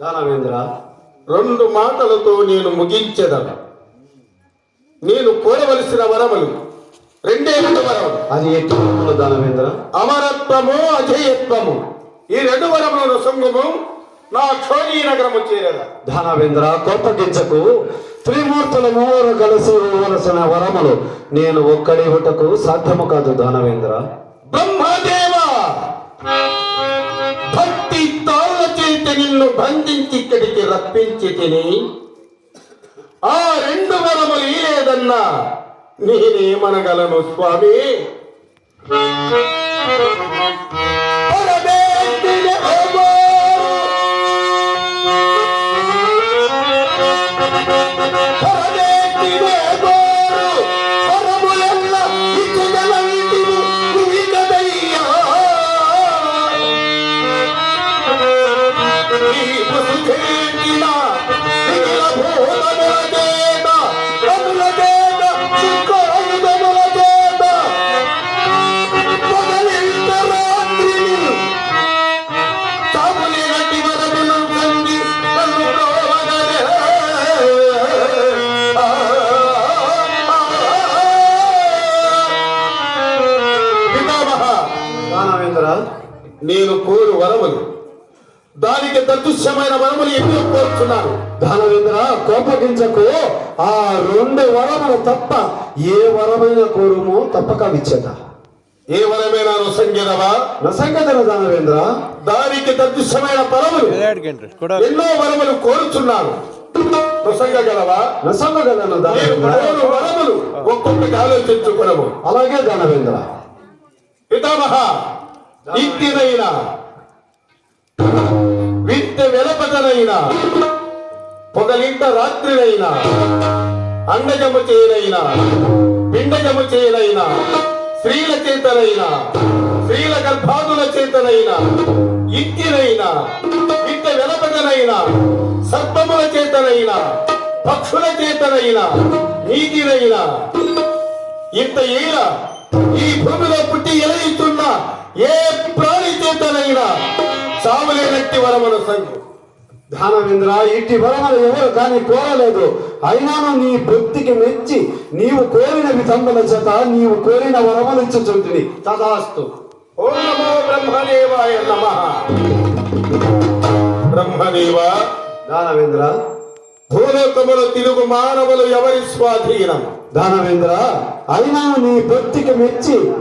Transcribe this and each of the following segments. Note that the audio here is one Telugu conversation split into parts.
దానవేంద్ర రెండు మాటలతో నేను ముగించెదను. నేను కోరవలసిన వరములు. రెండే రెండు వరములు. అది వరములు దానవేంద్ర అమరత్వము అజయత్వము. ఈ రెండు వరములను సొంగము నా క్షోణీ నగరము చేరద దానవేంద్ర కోపగించకు త్రిమూర్తుల మూవరు కలిసి ఇవ్వవలసిన వరములు నేను ఒక్కడి సాధ్యము కాదు దానవేంద్ర బ్రహ్మదేవ తప్పించి తిని ఆ రెండు వరములు లేదన్నా నేనేమనగలను స్వామి Oh! వరములు దానికి తదృశ్యమైన వరములు ఎన్నో కోరుతున్నాను దానవేంద్ర కోపగించకు. ఆ రెండు వరములు తప్ప ఏ వరమైన కోరుము తప్పక విచ్చేత ఏ వరమైనా సంగీతమా నసంగతన దానవేంద్ర దానికి తదృశ్యమైన వరములు ఎన్నో వరములు కోరుచున్నాను ప్రసంగగలవా నసంగగలను దానవేంద్ర వరములు. ఒక్కొక్కటి ఆలోచించుకునము అలాగే దానవేంద్ర పితామహ ఇంటినైనా వింత వెలపటనైనా పొగలింత రాత్రినైనా అండజము చేయనైనా పిండజము చేయనైనా స్త్రీల చేతనైనా స్త్రీల గర్భాదుల చేతనైనా ఇంటినైనా వింత వెలపటనైనా సర్పముల చేతనైనా పక్షుల చేతనైనా నీటినైనా ఇంత ఈల ఈ భూమిలో పుట్టి ఎలయిస్తున్న ఏ ప్రాణి చేతనైనా చావులేనట్టి వరమను సంఘం. దానవేంద్ర ఇట్టి వరములు ఎవరు కానీ కోరలేదు. అయినాను నీ భక్తికి మెచ్చి నీవు కోరిన విధముల చేత నీవు కోరిన వరములు ఇచ్చుచుంటిని. తదాస్తు. ఓం నమో బ్రహ్మదేవాయ నమ. బ్రహ్మదేవ. దానవేంద్ర భూలోకములు తిరుగు మానవులు ఎవరి స్వాధీనం? దానవేంద్ర అయినాను నీ భక్తికి మెచ్చి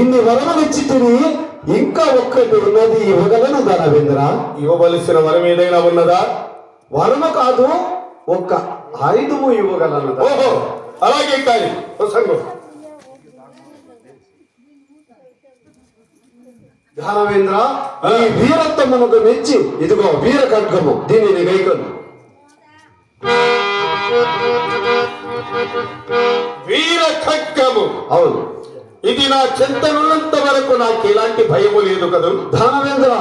ఇన్ని వరములు ఇచ్చి తిని ఇంకా ఒక్కటి ఉన్నది ఇవ్వగలను దానవేంద్ర ఇవ్వవలసిన వరం ఏదైనా ఉన్నదా? వరము కాదు ఒక్క ఆయుధము ఇవ్వగలను ఓహో అలాగే కానీ సంఘం దానవేంద్ర ఈ వీరత్వమునకు మెచ్చి ఇదిగో వీర ఖడ్గము దీనిని గైకొను వీర ఖడ్గము అవును. ఇది నా చింతనున్నంత వరకు నాకు ఎలాంటి భయము లేదు కదూ. దానవేంద్ర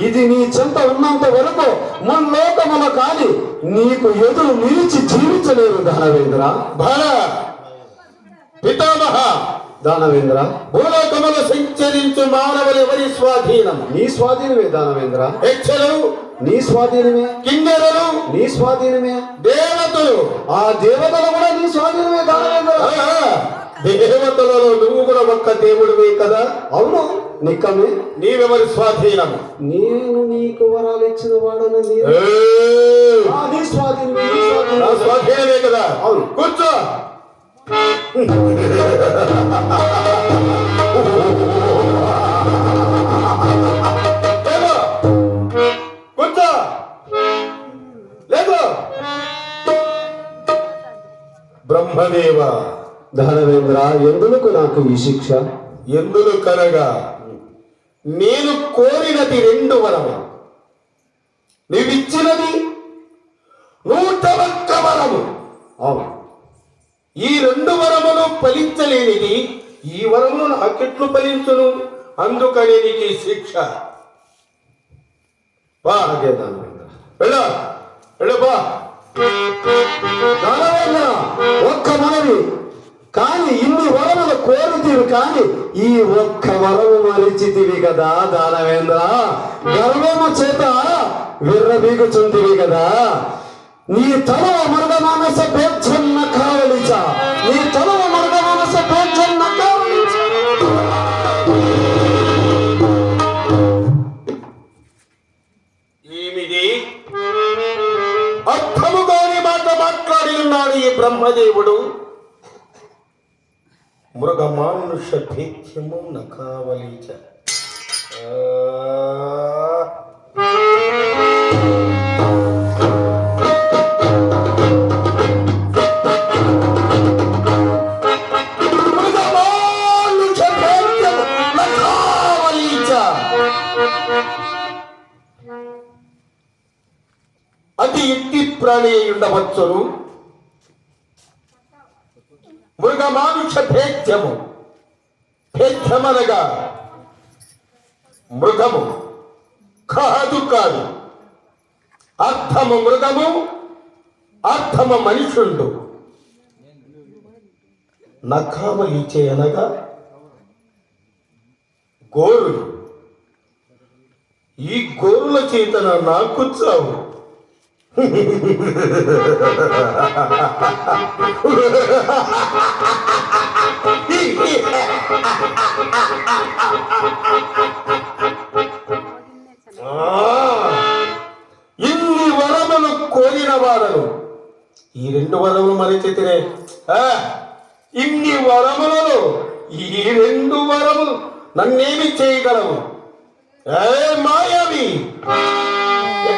ఇది నీ చెంత ఉన్నంత వరకు మన లోకముల కాని నీకు ఎదురు నిలిచి జీవించలేరు దానవేంద్ర భర పితామహ దానవేంద్ర భూలోకములు సంచరించు మానవులు ఎవరి స్వాధీనం? నీ స్వాధీనమే దానవేంద్ర హెచ్చలు నీ స్వాధీనమే. కిన్నెరలు నీ స్వాధీనమే. దేవతలు. ఆ దేవతలు కూడా నీ స్వాధీనమే దానవేంద్ర దేవతలలో నువ్వు కూడా ఒక్క దేవుడివే కదా? అవును. నిక్కమే నీవెవరి స్వాధీనం నేను నీకు వరాలు ఇచ్చిన వాడను నీ ఏయ్! ఆ, నీ స్వాధీనమే స్వాధీనమే. స్వాధీనమే కదా? అవును. కూర్చో. లేవు. కూర్చో. లేదు బ్రహ్మదేవ. దానవేంద్ర ఎందుకు నాకు ఈ శిక్ష? ఎందులు కనగా నేను కోరినది రెండు వరము నీవిచ్చినది నూట ఒక్క వరము అవును. ఈ రెండు వరములు ఫలించలేనిది ఈ వరములు నాకెట్లు ఫలించును. అందుకని నీకు ఈ శిక్ష. బా వెళ్ళ వెళ్ళ బా కానీ ఈ ఒక్క వరము మరిచితివి కదా దానవేంద్ర. గర్వము చేత విర్రబీగుచుంటివి కదా. నీ తల మృగ మానస పేర్చన్న కావలిచ. నీ తల మృగ మానస పేర్చన్న కావలిచ మృగమానుష భేద్యము నకావలీచ అతి మృగమానుష ఎట్టి ప్రాణి ఉండవచ్చును. ఉండవచ్చును మృగమానుష భేద్యము భేద్యమనగా మృగము. కాదు కాదు. అర్థము మృగము అర్థము మనుషుండు. నఖావలిచే అనగా గోరులు ఈ గోరుల చేతన నాకు చావు ఇన్ని వరములు కోరిన వాడను. ఈ రెండు వరములు మరిచితినే ఆ, ఇన్ని వరములలో ఈ రెండు వరములు నన్నేమి చేయగలవు? ఏ మాయావి?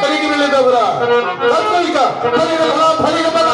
ఎక్కడికి వెళ్ళేదవురా కర్మలిక పరిగణ బల, పరిగణ బల.